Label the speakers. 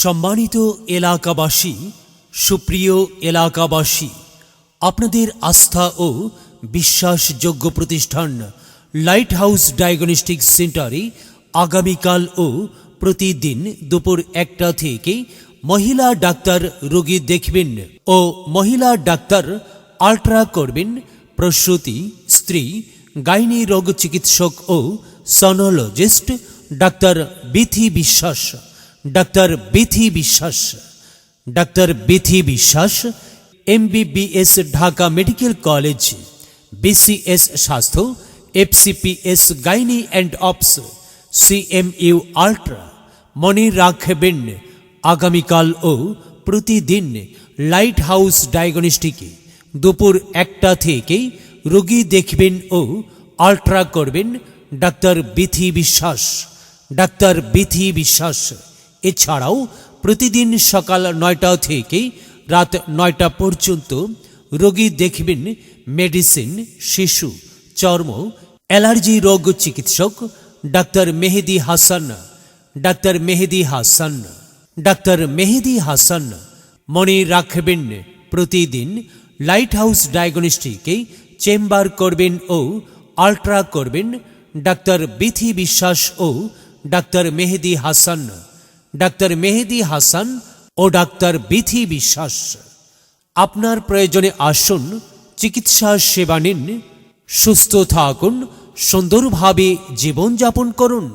Speaker 1: সম্মানিত এলাকাবাসী, সুপ্রিয় এলাকাবাসী, আপনাদের আস্থা ও বিশ্বাসযোগ্য প্রতিষ্ঠান লাইট হাউস ডায়াগনস্টিক সেন্টারে আগামীকাল ও প্রতিদিন দুপুর একটা থেকে মহিলা ডাক্তার রোগী দেখবেন ও মহিলা ডাক্তার আল্ট্রা করবেন প্রসূতি, স্ত্রী, গাইনি রোগ চিকিৎসক ও sonologist doctor Bithi Biswas. Doctor Bithi Biswas doctor Bithi Biswas MBBS Dhaka medical college BCS স্বাস্থ্য FCPS gynae and obs CMU ultra মনে রাখবেন আগামীকাল ও প্রতিদিন লাইট হাউস ডায়াগনস্টিকে দুপুর একটা থেকে রোগী দেখবেন ও আল্ট্রা করবেন ডাক্তার বিথি বিশ্বাস ডাক্তার বিথি বিশ্বাস এছাড়াও প্রতিদিন সকাল নয়টা থেকে রাত নয়টা পর্যন্ত রোগী দেখবেন মেডিসিন, শিশু, চর্ম, অ্যালার্জি রোগ চিকিৎসক doctor Mehedi Hasan, doctor Mehedi Hasan, doctor Mehedi Hasan মনে রাখবেন প্রতিদিন লাইট হাউস ডায়াগনস্টিকে চেম্বার করবেন ও আল্ট্রা করবেন ডাক্তার বিথি বিশ্বাস ও ডাক্তার মেহেদি হাসান। ডাক্তার মেহেদি হাসান ও ডাক্তার বিথি বিশ্বাস। আপনার প্রয়োজনে আসুন, চিকিৎসা সেবা নিন, সুস্থ থাকুন, সুন্দরভাবে জীবনযাপন করুন।